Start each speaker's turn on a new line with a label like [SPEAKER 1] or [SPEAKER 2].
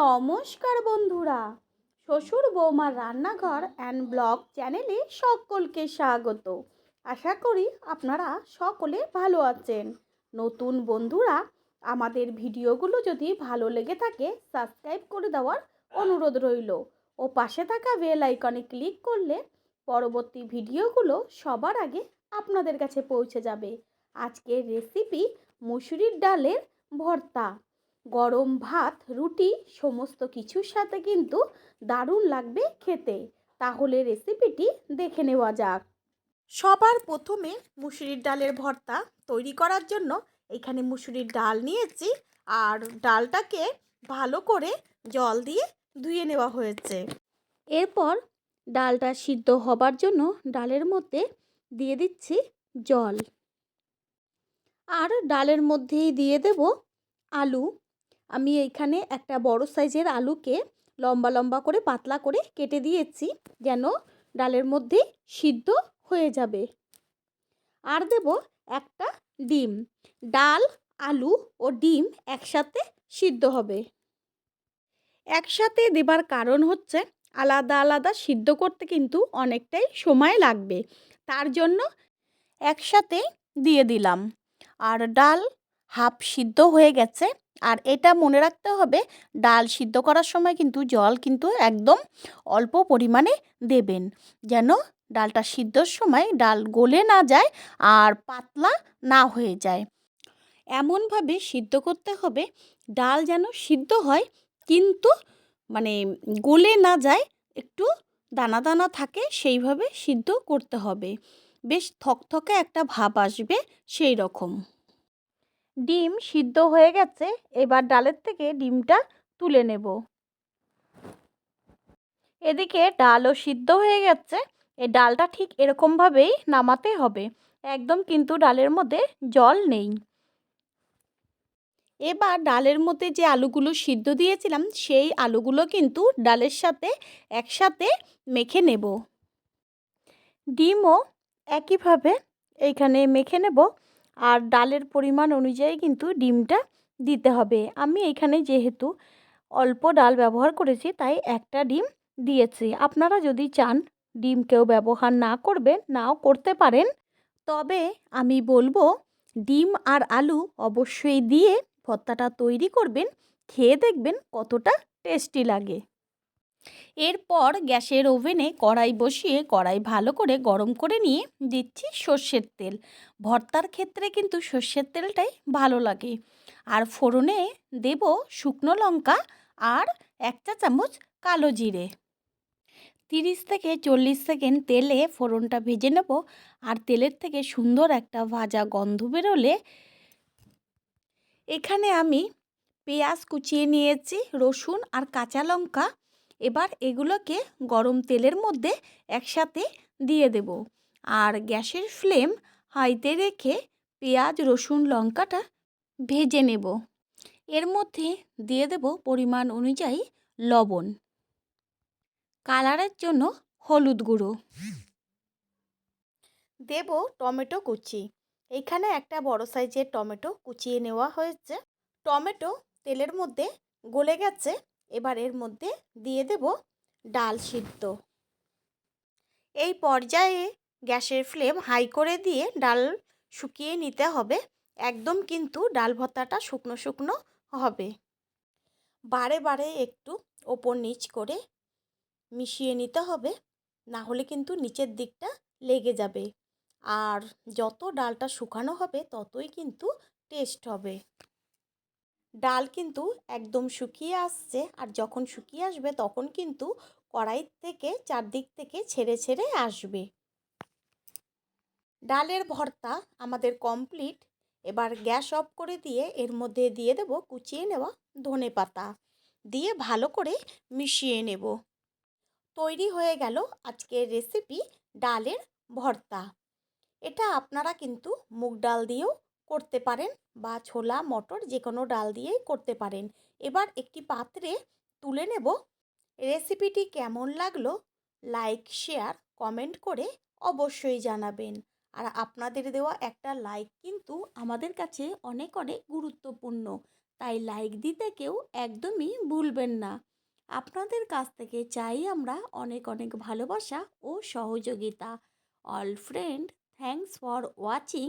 [SPEAKER 1] নমস্কার বন্ধুরা। শ্বশুর বৌমার রান্নাঘর অ্যান্ড ব্লগ চ্যানেলে সকলকে স্বাগত। আশা করি আপনারা সকলে ভালো আছেন। নতুন বন্ধুরা, আমাদের ভিডিওগুলো যদি ভালো লেগে থাকে সাবস্ক্রাইব করে দেওয়ার অনুরোধ রইল। ও পাশে থাকা বেল আইকনে ক্লিক করলে পরবর্তী ভিডিওগুলো সবার আগে আপনাদের কাছে পৌঁছে যাবে। আজকের রেসিপি মুসুরির ডালের ভর্তা। গরম ভাত, রুটি, সমস্ত কিছুর সাথে কিন্তু দারুণ লাগবে খেতে। তাহলে রেসিপিটি দেখে নেওয়া যাক। সবার প্রথমে মুসুরির ডালের ভর্তা তৈরি করার জন্য এখানে মুসুরির ডাল নিয়েছি আর ডালটাকে ভালো করে জল দিয়ে ধুয়ে নেওয়া হয়েছে। এরপর ডালটা সিদ্ধ হবার জন্য ডালের মধ্যে দিয়ে দিচ্ছি জল। আর ডালের মধ্যেই দিয়ে দেব আলু আমি এইখানে একটা বড় সাইজের আলুকে লম্বা লম্বা করে পাতলা করে কেটে দিয়েছি যেন ডালের মধ্যে সিদ্ধ হয়ে যাবে। আর দেব একটা ডিম। ডাল, আলু ও ডিম একসাথে সিদ্ধ হবে। একসাথে দেবার কারণ হচ্ছে আলাদা আলাদা সিদ্ধ করতে কিন্তু অনেকটাই সময় লাগবে। তার জন্য একসাথে দিয়ে দিলাম। আর ডাল হাফ সিদ্ধ হয়ে গেছে। আর এটা মনে রাখতে হবে, ডাল সিদ্ধ করার সময় কিন্তু জল কিন্তু একদম অল্প পরিমাণে দেবেন। যেন ডালটা সিদ্ধর সময় ডাল গলে না যায় আর পাতলা না হয়ে যায়। এমনভাবে সিদ্ধ করতে হবে, ডাল যেন সিদ্ধ হয় কিন্তু মানে গলে না যায়, একটু দানা দানা থাকে সেইভাবে সিদ্ধ করতে হবে। বেশ থকথকে একটা ভাব আসবে সেই রকম ডিম সিদ্ধ হয়ে গেছে, এবার ডালের থেকে ডিমটা তুলে নেব। এদিকে ডালও সিদ্ধ হয়ে গেছে এই ডালটা ঠিক এরকমভাবেই নামাতে হবে, একদম কিন্তু ডালের মধ্যে জল নেই। এবার ডালের মধ্যে যে আলুগুলো সিদ্ধ দিয়েছিলাম, সেই আলুগুলো কিন্তু ডালের সাথে একসাথে মেখে নেব। ডিমও একইভাবে এইখানে মেখে নেব। আর ডালের পরিমাণ অনুযায়ী কিন্তু ডিমটা দিতে হবে। আমি এখানে যেহেতু অল্প ডাল ব্যবহার করেছি, তাই একটা ডিম দিয়েছি। আপনারা যদি চান ডিম কেউ ব্যবহার না করবেন, নাও করতে পারেন। তবে আমি বলব, ডিম আর আলু অবশ্যই দিয়ে ভর্তাটা তৈরি করবেন, খেয়ে দেখবেন কতটা টেস্টি লাগে। এরপর গ্যাসের ওভেনে কড়াই বসিয়ে কড়াই ভালো করে গরম করে নিয়ে দিচ্ছি সর্ষের তেল। ভর্তার ক্ষেত্রে কিন্তু সর্ষের তেলটাই ভালো লাগে। আর ফোড়নে দেব শুকনো লঙ্কা আর এক চা চামচ কালো জিরে। তিরিশ থেকে চল্লিশ সেকেন্ড তেলে ফোড়নটা ভেজে নেব আর তেলের থেকে সুন্দর একটা ভাজা গন্ধ বেরোলে এখানে আমি পেঁয়াজ কুচিয়ে নিয়েছি, রসুন আর কাঁচা লঙ্কা এবার এগুলোকে গরম তেলের মধ্যে একসাথে দিয়ে দেব। আর গ্যাসের ফ্লেম হাইতে রেখে পেঁয়াজ, রসুন, লঙ্কাটা ভেজে নেব। এর মধ্যে দিয়ে দেব পরিমাণ অনুযায়ী লবণ। কালারের জন্য হলুদ গুঁড়ো। দেব টমেটো কুচি। এখানে একটা বড় সাইজের টমেটো কুচিয়ে নেওয়া হয়েছে। টমেটো তেলের মধ্যে গলে গেছে। এবার এর মধ্যে দিয়ে দেব ডাল সিদ্ধ। এই পর্যায়ে গ্যাসের ফ্লেম হাই করে দিয়ে ডাল শুকিয়ে নিতে হবে, একদম কিন্তু ডাল ভর্তাটা শুকনো শুকনো হবে। বারে বারে একটু ওপর নিচ করে মিশিয়ে নিতে হবে, না হলে কিন্তু নিচের দিকটা লেগে যাবে। আর যত ডালটা শুকানো হবে, ততই কিন্তু টেস্ট হবে। ডাল কিন্তু একদম শুকিয়ে আসছে। আর যখন শুকিয়ে আসবে, তখন কিন্তু কড়াই থেকে চারদিক থেকে ছেড়ে ছেড়ে আসবে। ডালের ভর্তা আমাদের কমপ্লিট এবার গ্যাস অফ করে দিয়ে এর মধ্যে দিয়ে দেব কুচিয়ে নেওয়া ধনে পাতা। দিয়ে ভালো করে মিশিয়ে নেব। তৈরি হয়ে গেল আজকের রেসিপি ডালের ভর্তা। এটা আপনারা কিন্তু মুগ ডাল দিয়েও করতে পারেন বা ছোলা, মটর যে কোনো ডাল দিয়েই করতে পারেন। এবার একটি পাত্রে তুলে নেব। রেসিপিটি কেমন লাগল লাইক, শেয়ার, কমেন্ট করে অবশ্যই জানাবেন। আর আপনাদের দেওয়া একটা লাইক কিন্তু আমাদের কাছে অনেক অনেক গুরুত্বপূর্ণ। তাই লাইক দিতে কেউ একদমই ভুলবেন না। আপনাদের কাছ থেকে চাই আমরা অনেক অনেক ভালোবাসা ও সহযোগিতা। All friend thanks for watching